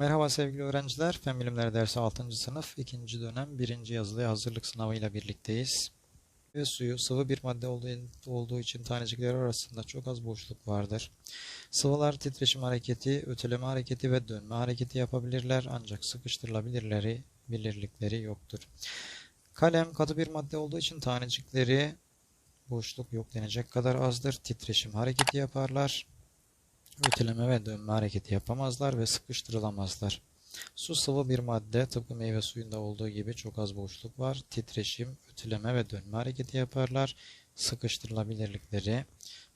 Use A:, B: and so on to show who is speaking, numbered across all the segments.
A: Merhaba sevgili öğrenciler. Fen Bilimleri dersi 6. sınıf 2. dönem 1. yazılıya hazırlık sınavıyla birlikteyiz. Ve suyu sıvı bir madde olduğu, için tanecikler arasında çok az boşluk vardır. Sıvılar titreşim hareketi, öteleme hareketi ve dönme hareketi yapabilirler ancak sıkıştırılabilirleri bilirlikleri yoktur. Kalem katı bir madde olduğu için tanecikleri boşluk yok denecek kadar azdır. Titreşim hareketi yaparlar öteleme ve dönme hareketi yapamazlar ve sıkıştırılamazlar. Su sıvı bir madde tıpkı meyve suyunda olduğu gibi çok az boşluk var. Titreşim, öteleme ve dönme hareketi yaparlar. Sıkıştırılabilirlikleri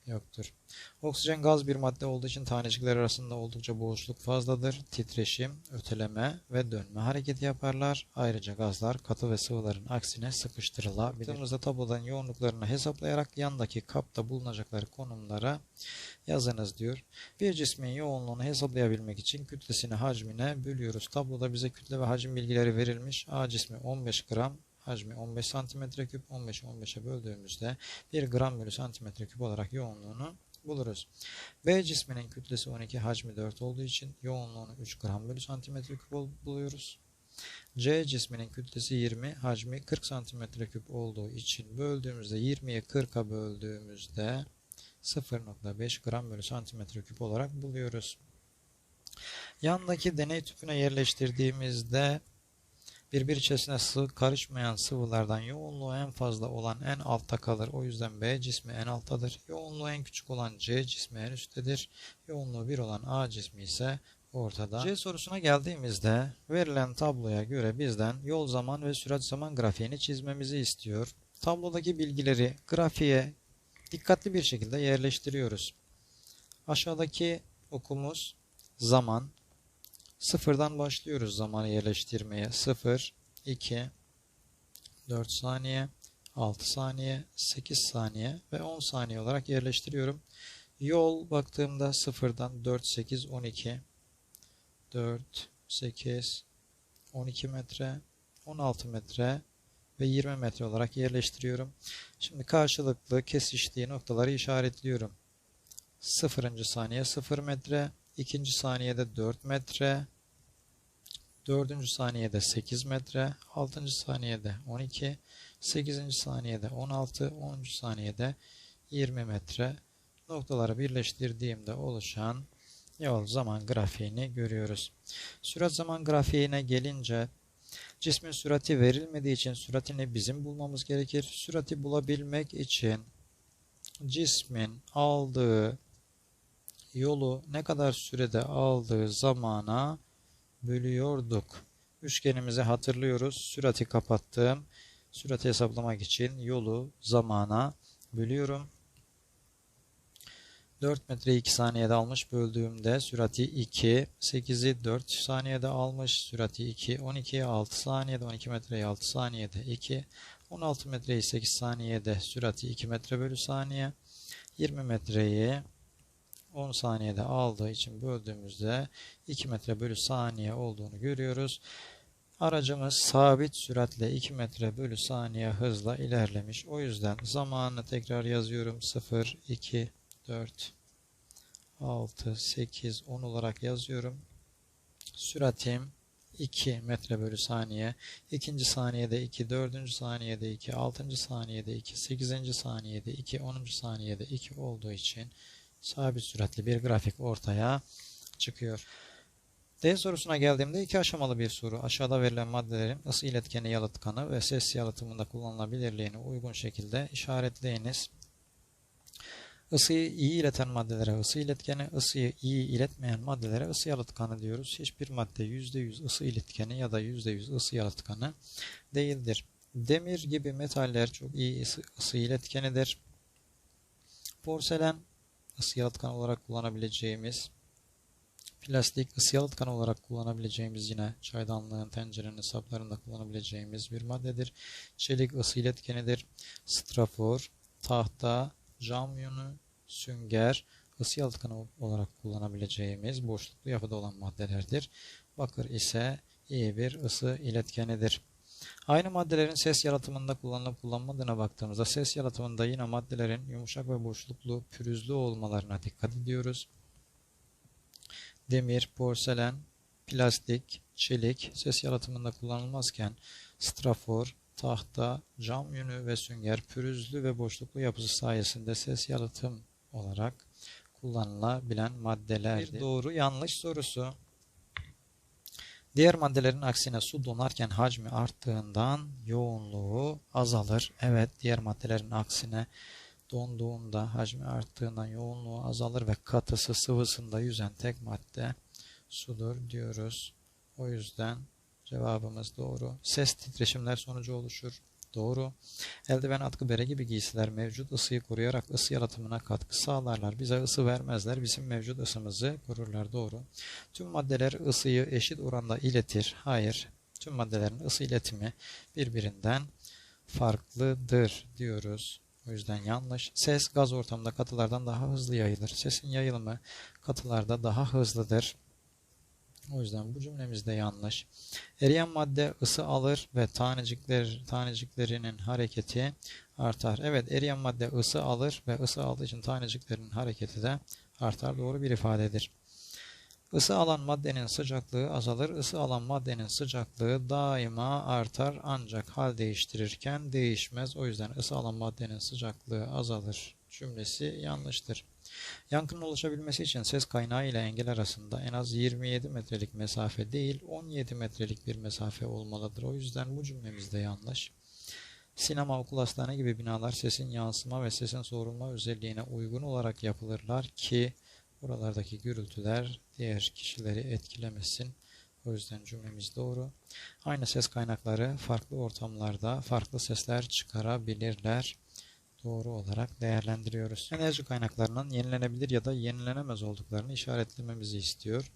A: yoktur. Oksijen gaz bir madde olduğu için tanecikler arasında oldukça boşluk fazladır. Titreşim, öteleme ve dönme hareketi yaparlar. Ayrıca gazlar katı ve sıvıların aksine sıkıştırılabilir. Baktığımızda tablodan yoğunluklarını hesaplayarak yandaki kapta bulunacakları konumlara yazınız diyor. Bir cismin yoğunluğunu hesaplayabilmek için kütlesini hacmine bölüyoruz. Tabloda bize kütle ve hacim bilgileri verilmiş. A cismi 15 gram, hacmi 15 santimetre küp 15'i 15'e böldüğümüzde 1 gram bölü santimetre küp olarak yoğunluğunu buluruz. B cisminin kütlesi 12 hacmi 4 olduğu için yoğunluğunu 3 gram bölü santimetre küp buluyoruz. C cisminin kütlesi 20 hacmi 40 santimetre küp olduğu için böldüğümüzde 20'ye 40'a böldüğümüzde 0.5 gram bölü santimetre küp olarak buluyoruz. Yandaki deney tüpüne yerleştirdiğimizde birbir içerisine sıvı karışmayan sıvılardan yoğunluğu en fazla olan en altta kalır. O yüzden B cismi en alttadır. Yoğunluğu en küçük olan C cismi en üsttedir. Yoğunluğu 1 olan A cismi ise ortada. C sorusuna geldiğimizde verilen tabloya göre bizden yol zaman ve sürat zaman grafiğini çizmemizi istiyor. Tablodaki bilgileri grafiğe dikkatli bir şekilde yerleştiriyoruz. Aşağıdaki okumuz zaman. Sıfırdan başlıyoruz zamanı yerleştirmeye. 0, 2, 4 saniye, 6 saniye, 8 saniye ve 10 saniye olarak yerleştiriyorum. Yol baktığımda sıfırdan 4, 8, 12, 4, 8, 12 metre, 16 metre ve 20 metre olarak yerleştiriyorum. Şimdi karşılıklı kesiştiği noktaları işaretliyorum. 0. saniye 0 metre, 2. saniyede 4 metre, 4. saniyede 8 metre, 6. saniyede 12, 8. saniyede 16, 10. saniyede 20 metre noktaları birleştirdiğimde oluşan yol zaman grafiğini görüyoruz. Sürat zaman grafiğine gelince cismin sürati verilmediği için süratini bizim bulmamız gerekir. Sürati bulabilmek için cismin aldığı yolu ne kadar sürede aldığı zamana bölüyorduk. Üçgenimizi hatırlıyoruz. Sürati kapattım. Sürati hesaplamak için yolu zamana bölüyorum. 4 metre 2 saniyede almış böldüğümde sürati 2, 8'i 4 saniyede almış, sürati 2, 12'yi 6 saniyede, 12 metreyi 6 saniyede 2, 16 metreyi 8 saniyede sürati 2 metre bölü saniye, 20 metreyi 10 saniyede aldığı için böldüğümüzde 2 metre bölü saniye olduğunu görüyoruz. Aracımız sabit süratle 2 metre bölü saniye hızla ilerlemiş. O yüzden zamanını tekrar yazıyorum. 0, 2, 4, 6, 8, 10 olarak yazıyorum. Süratim 2 metre bölü saniye. ikinci saniyede 2, dördüncü saniyede 2, altıncı saniyede 2, sekizinci saniyede 2, onuncu saniyede 2 olduğu için sabit süratli bir grafik ortaya çıkıyor. D sorusuna geldiğimde iki aşamalı bir soru. Aşağıda verilen maddelerin ısı iletkeni yalıtkanı ve ses yalıtımında kullanılabilirliğini uygun şekilde işaretleyiniz. Isıyı iyi ileten maddelere ısı iletkeni, ısıyı iyi iletmeyen maddelere ısı yalıtkanı diyoruz. Hiçbir madde %100 ısı iletkeni ya da %100 ısı yalıtkanı değildir. Demir gibi metaller çok iyi ısı, ısı iletkenidir. Porselen ısı yalıtkan olarak kullanabileceğimiz plastik ısı yalıtkan olarak kullanabileceğimiz yine çaydanlığın, tencerenin, saplarında kullanabileceğimiz bir maddedir. Çelik ısı iletkenidir. Strafor, tahta, cam sünger, ısı yalıtkanı olarak kullanabileceğimiz boşluklu yapıda olan maddelerdir. Bakır ise iyi bir ısı iletkenidir. Aynı maddelerin ses yalıtımında kullanılıp kullanmadığına baktığımızda ses yalıtımında yine maddelerin yumuşak ve boşluklu, pürüzlü olmalarına dikkat ediyoruz. Demir, porselen plastik, çelik ses yalıtımında kullanılmazken strafor, tahta, cam yünü ve sünger pürüzlü ve boşluklu yapısı sayesinde ses yalıtım olarak kullanılabilen maddelerdir. Bir doğru yanlış sorusu. Diğer maddelerin aksine su donarken hacmi arttığından yoğunluğu azalır. Evet, diğer maddelerin aksine donduğunda hacmi arttığından yoğunluğu azalır ve katısı sıvısında yüzen tek madde sudur diyoruz. O yüzden cevabımız doğru. Ses titreşimler sonucu oluşur. Doğru. Eldiven, atkı, bere gibi giysiler mevcut ısıyı koruyarak ısı yalıtımına katkı sağlarlar. Bize ısı vermezler. Bizim mevcut ısımızı korurlar. Doğru. Tüm maddeler ısıyı eşit oranda iletir. Hayır. Tüm maddelerin ısı iletimi birbirinden farklıdır diyoruz. O yüzden yanlış. Ses gaz ortamında katılardan daha hızlı yayılır. Sesin yayılımı katılarda daha hızlıdır. O yüzden bu cümlemiz de yanlış. Eriyen madde ısı alır ve tanecikler taneciklerinin hareketi artar. Evet, eriyen madde ısı alır ve ısı aldığı için taneciklerin hareketi de artar. Doğru bir ifadedir. Isı alan maddenin sıcaklığı azalır. Isı alan maddenin sıcaklığı daima artar ancak hal değiştirirken değişmez. O yüzden ısı alan maddenin sıcaklığı azalır cümlesi yanlıştır. Yankının oluşabilmesi için ses kaynağı ile engel arasında en az 27 metrelik mesafe değil 17 metrelik bir mesafe olmalıdır. O yüzden bu cümlemiz de yanlış. Sinema, okul, hastane gibi binalar sesin yansıma ve sesin soğurulma özelliğine uygun olarak yapılırlar ki buralardaki gürültüler diğer kişileri etkilemesin. O yüzden cümlemiz doğru. Aynı ses kaynakları farklı ortamlarda farklı sesler çıkarabilirler doğru olarak değerlendiriyoruz. Enerji kaynaklarının yenilenebilir ya da yenilenemez olduklarını işaretlememizi istiyor.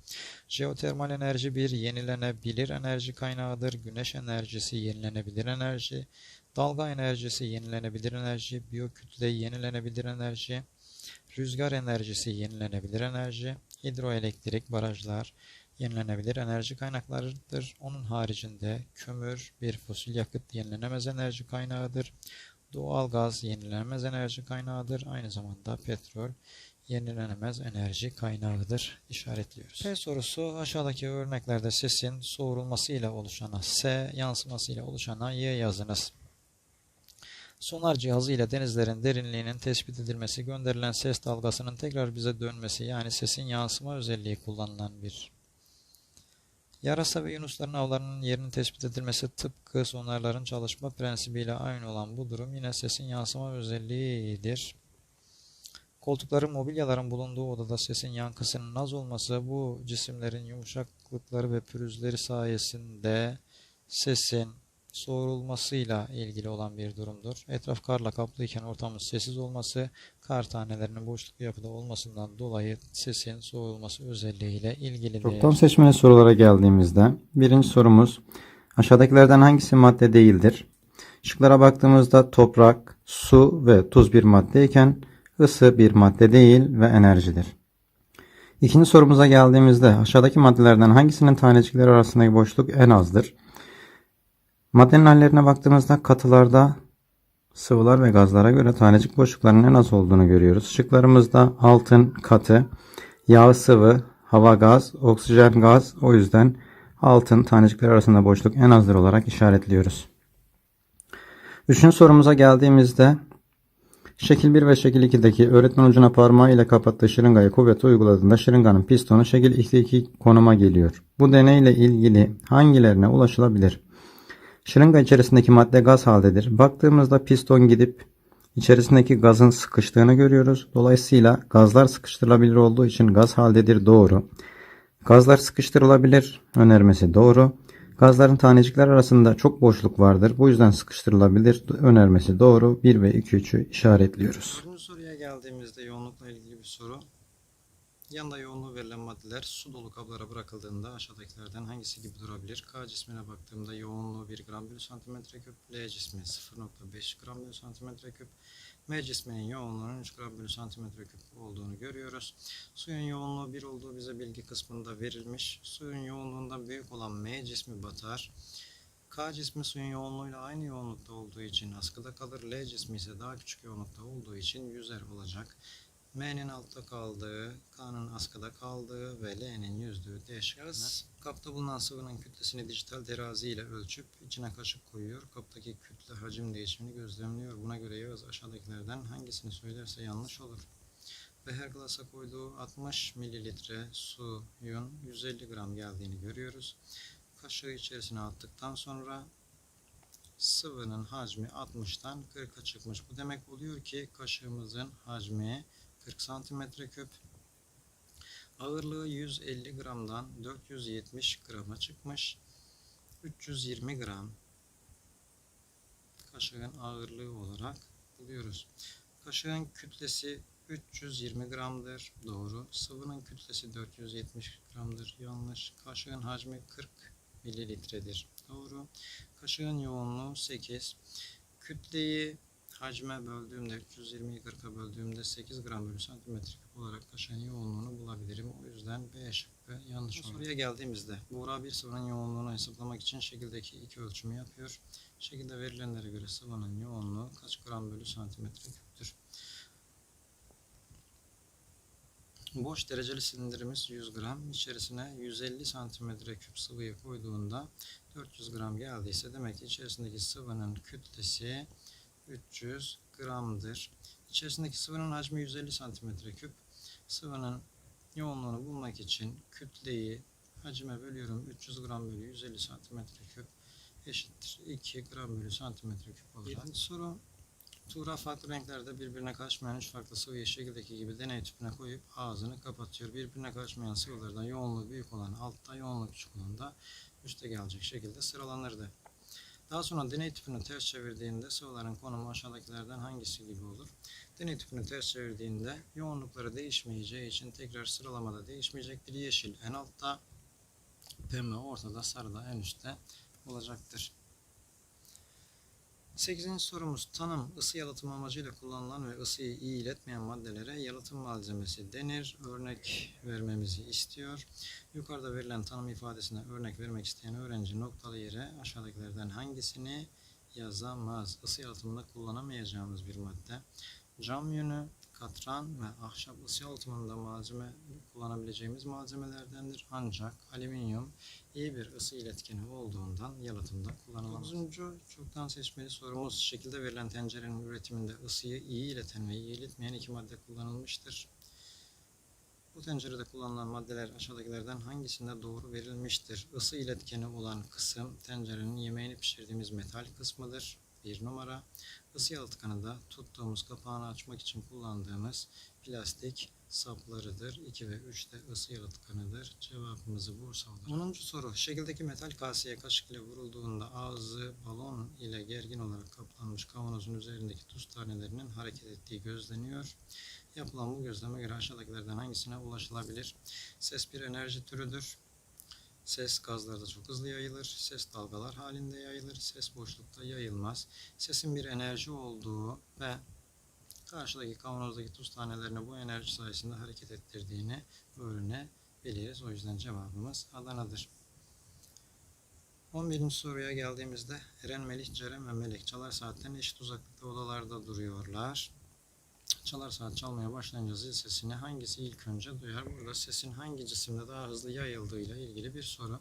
A: Jeotermal enerji bir yenilenebilir enerji kaynağıdır. Güneş enerjisi yenilenebilir enerji. Dalga enerjisi yenilenebilir enerji. Biyokütle yenilenebilir enerji. Rüzgar enerjisi yenilenebilir enerji. Hidroelektrik, barajlar yenilenebilir enerji kaynaklarıdır. Onun haricinde kömür bir fosil yakıt yenilenemez enerji kaynağıdır. Doğal gaz yenilenemez enerji kaynağıdır. Aynı zamanda petrol yenilenemez enerji kaynağıdır. İşaretliyoruz. P sorusu aşağıdaki örneklerde sesin soğurulması ile oluşana S, yansıması ile oluşana Y yazınız. Sonar cihazı ile denizlerin derinliğinin tespit edilmesi, gönderilen ses dalgasının tekrar bize dönmesi yani sesin yansıma özelliği kullanılan bir Yarasa ve yunusların avlarının yerinin tespit edilmesi tıpkı sonarların çalışma prensibiyle aynı olan bu durum yine sesin yansıma özelliğidir. Koltukların, mobilyaların bulunduğu odada sesin yankısının az olması bu cisimlerin yumuşaklıkları ve pürüzleri sayesinde sesin soğurulmasıyla ilgili olan bir durumdur. Etraf karla kaplı iken ortamın sessiz olması, kar tanelerinin boşluk yapıda olmasından dolayı sesin soğurulması özelliğiyle ilgilidir.
B: Çoktan seçmeli sorulara geldiğimizde birinci sorumuz aşağıdakilerden hangisi madde değildir? Şıklara baktığımızda toprak, su ve tuz bir maddeyken ısı bir madde değil ve enerjidir. İkinci sorumuza geldiğimizde aşağıdaki maddelerden hangisinin tanecikleri arasındaki boşluk en azdır? Maddenin hallerine baktığımızda katılarda sıvılar ve gazlara göre tanecik boşluklarının en az olduğunu görüyoruz. Şıklarımızda altın katı, yağ sıvı, hava gaz, oksijen gaz. O yüzden altın tanecikler arasında boşluk en azdır olarak işaretliyoruz. Üçüncü sorumuza geldiğimizde şekil 1 ve şekil 2'deki öğretmen ucuna parmağı ile kapattığı şırıngaya kuvvet uyguladığında şırınganın pistonu şekil 2'deki konuma geliyor. Bu deneyle ilgili hangilerine ulaşılabilir? Şırınga içerisindeki madde gaz haldedir. Baktığımızda piston gidip içerisindeki gazın sıkıştığını görüyoruz. Dolayısıyla gazlar sıkıştırılabilir olduğu için gaz haldedir doğru. Gazlar sıkıştırılabilir önermesi doğru. Gazların tanecikler arasında çok boşluk vardır. Bu yüzden sıkıştırılabilir önermesi doğru. 1 ve 2 3'ü işaretliyoruz.
A: Dördüncü soruya geldiğimizde yoğunlukla ilgili bir soru. Yanında yoğunluğu verilen maddeler su dolu kablara bırakıldığında aşağıdakilerden hangisi gibi durabilir? K cismine baktığımda yoğunluğu 1 gram bölü santimetre küp, L cismi 0.5 gram bölü santimetre küp, M cisminin yoğunluğunun 3 gram bölü santimetre küp olduğunu görüyoruz. Suyun yoğunluğu 1 olduğu bize bilgi kısmında verilmiş. Suyun yoğunluğundan büyük olan M cismi batar. K cismi suyun yoğunluğuyla aynı yoğunlukta olduğu için askıda kalır. L cismi ise daha küçük yoğunlukta olduğu için yüzer olacak.
B: M'nin altta kaldığı, K'nın askıda kaldığı ve L'nin yüzdüğü değişkenler. Kapta bulunan sıvının kütlesini dijital terazi ile ölçüp içine kaşık koyuyor. Kaptaki kütle hacim değişimini gözlemliyor. Buna göre Yağız aşağıdakilerden hangisini söylerse yanlış olur. Beher glasa koyduğu 60 mililitre suyun 150 gram geldiğini görüyoruz. Kaşığı içerisine attıktan sonra sıvının hacmi 60'tan 40'a çıkmış. Bu demek oluyor ki kaşığımızın hacmi 40 santimetre küp. Ağırlığı 150 gramdan 470 grama çıkmış. 320 gram kaşığın ağırlığı olarak buluyoruz. Kaşığın kütlesi 320 gramdır. Doğru. Sıvının kütlesi 470 gramdır. Yanlış. Kaşığın hacmi 40 mililitredir. Doğru. Kaşığın yoğunluğu 8. Kütleyi hacme böldüğümde 320'yi 40'a böldüğümde 8 gram bölü santimetre küp olarak kaşığın yoğunluğunu bulabilirim. O yüzden B şıkkı yanlış olur. Soruya geldiğimizde Buğra bir sıvının yoğunluğunu hesaplamak için şekildeki iki ölçümü yapıyor. Şekilde verilenlere göre sıvının yoğunluğu kaç gram bölü santimetre küptür? Boş dereceli silindirimiz 100 gram. İçerisine 150 santimetre küp sıvıyı koyduğunda 400 gram geldiyse demek ki içerisindeki sıvının kütlesi 300 gramdır. İçerisindeki sıvının hacmi 150 santimetre küp. Sıvının yoğunluğunu bulmak için kütleyi hacime bölüyorum. 300 gram bölü 150 santimetre küp eşittir. 2 gram bölü santimetre küp olarak. Yedinci soru. Tuğra farklı renklerde birbirine karışmayan üç farklı sıvıyı şekildeki gibi deney tüpüne koyup ağzını kapatıyor. Birbirine karışmayan sıvılardan yoğunluğu büyük olan altta, yoğunluğu küçük olan da üste gelecek şekilde sıralanırdı. Daha sonra deney tüpünü ters çevirdiğinde sıvıların konumu aşağıdakilerden hangisi gibi olur? Deney tüpünü ters çevirdiğinde yoğunlukları değişmeyeceği için tekrar sıralamada değişmeyecektir. Yeşil en altta, pembe ortada, sarı da en üstte olacaktır. 8. sorumuz tanım ısı yalıtım amacıyla kullanılan ve ısıyı iyi iletmeyen maddelere yalıtım malzemesi denir. Örnek vermemizi istiyor. Yukarıda verilen tanım ifadesine örnek vermek isteyen öğrenci noktalı yere aşağıdakilerden hangisini yazamaz? Isı yalıtımında kullanamayacağımız bir madde. Cam yünü, katran ve ahşap ısı yalıtımında malzeme kullanabileceğimiz malzemelerdendir. Ancak alüminyum iyi bir ısı iletkeni olduğundan yalıtımda kullanılamaz. 9. çoktan seçmeli sorumuz şekilde verilen tencerenin üretiminde ısıyı iyi ileten ve iyi iletmeyen iki madde kullanılmıştır. Bu tencerede kullanılan maddeler aşağıdakilerden hangisinde doğru verilmiştir? Isı iletkeni olan kısım tencerenin yemeğini pişirdiğimiz metal kısmıdır. Bir numara. Isı yalıtkanı da tuttuğumuz kapağını açmak için kullandığımız plastik saplarıdır. 2 ve 3 de ısı yalıtkanıdır. Cevabımızı Bursa olur. 10. soru. Şekildeki metal kaseye kaşık ile vurulduğunda ağzı balon ile gergin olarak kaplanmış kavanozun üzerindeki tuz tanelerinin hareket ettiği gözleniyor. Yapılan bu gözleme göre aşağıdakilerden hangisine ulaşılabilir? Ses bir enerji türüdür. Ses gazlarda çok hızlı yayılır. Ses dalgalar halinde yayılır. Ses boşlukta yayılmaz. Sesin bir enerji olduğu ve karşıdaki kavanozdaki tuz tanelerini bu enerji sayesinde hareket ettirdiğini öğrenebiliriz. O yüzden cevabımız Adana'dır. 11. soruya geldiğimizde Eren, Melih, Ceren ve Melek çalar saatten eşit uzaklıkta odalarda duruyorlar. Çalar saat çalmaya başlayınca zil sesini hangisi ilk önce duyar? Burada sesin hangi cisimde daha hızlı yayıldığıyla ilgili bir soru.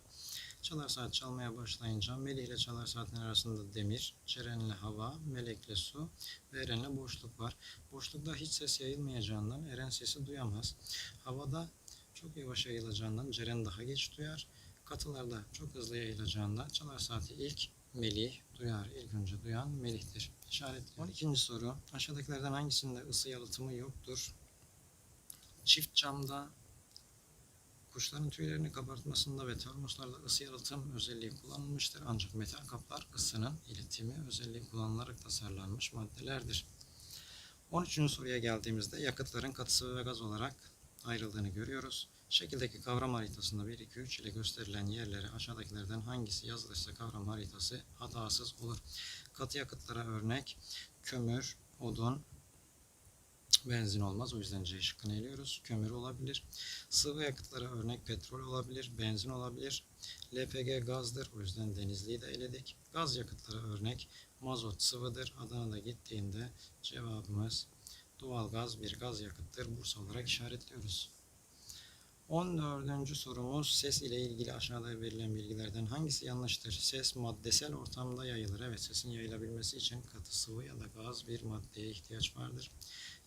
B: Çalar saat çalmaya başlayınca Melih ile çalar saatin arasında demir, Ceren'le hava, Melek'le su ve Eren'le boşluk var. Boşlukta hiç ses yayılmayacağından Eren sesi duyamaz. Havada çok yavaş yayılacağından Ceren daha geç duyar. Katılarda çok hızlı yayılacağından çalar saati ilk Melih duyar. İlk önce duyan Melih'tir. İşaretli. 12. soru. Aşağıdakilerden hangisinde ısı yalıtımı yoktur? Çift camda kuşların tüylerini kabartmasında ve termoslarda ısı yalıtım özelliği kullanılmıştır. Ancak metal kaplar ısının iletimi özelliği kullanılarak tasarlanmış maddelerdir. 13. soruya geldiğimizde yakıtların katı sıvı ve gaz olarak ayrıldığını görüyoruz. Şekildeki kavram haritasında 1, 2, 3 ile gösterilen yerlere aşağıdakilerden hangisi yazılırsa kavram haritası hatasız olur. Katı yakıtlara örnek kömür, odun, benzin olmaz. O yüzden C şıkkını eliyoruz. Kömür olabilir. Sıvı yakıtlara örnek petrol olabilir, benzin olabilir. LPG gazdır. O yüzden denizliyi de eledik. Gaz yakıtlara örnek mazot sıvıdır. Adana'da gittiğinde cevabımız Doğalgaz bir gaz yakıttır. Bursa olarak işaretliyoruz. 14. sorumuz ses ile ilgili aşağıda verilen bilgilerden hangisi yanlıştır? Ses maddesel ortamda yayılır. Evet sesin yayılabilmesi için katı sıvı ya da gaz bir maddeye ihtiyaç vardır.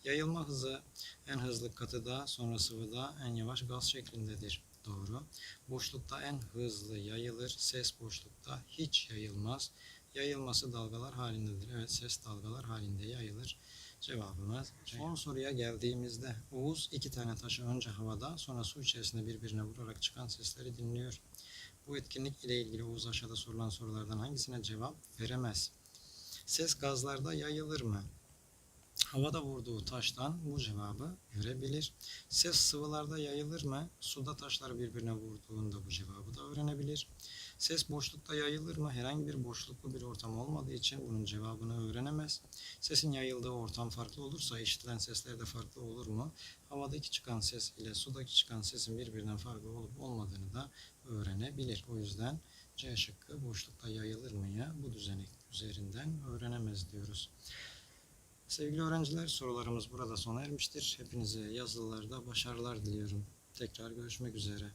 B: Yayılma hızı en hızlı katıda sonra sıvıda en yavaş gaz şeklindedir. Doğru. Boşlukta en hızlı yayılır. Ses boşlukta hiç yayılmaz. Yayılması dalgalar halindedir. Evet ses dalgalar halinde yayılır. Cevabımız son soruya geldiğimizde Oğuz iki tane taşı önce havada sonra su içerisinde birbirine vurarak çıkan sesleri dinliyor. Bu etkinlik ile ilgili Oğuz aşağıda sorulan sorulardan hangisine cevap veremez? Ses gazlarda yayılır mı? Havada vurduğu taştan bu cevabı görebilir. Ses sıvılarda yayılır mı? Suda taşlar birbirine vurduğunda bu cevabı da öğrenebilir. Ses boşlukta yayılır mı? Herhangi bir boşluklu bir ortam olmadığı için bunun cevabını öğrenemez. Sesin yayıldığı ortam farklı olursa işitilen sesler de farklı olur mu? Havadaki çıkan ses ile sudaki çıkan sesin birbirinden farklı olup olmadığını da öğrenebilir. O yüzden C şıkkı boşlukta yayılır mı ya bu düzenek üzerinden öğrenemez diyoruz. Sevgili öğrenciler sorularımız burada sona ermiştir. Hepinize yazılılarda başarılar diliyorum. Tekrar görüşmek üzere.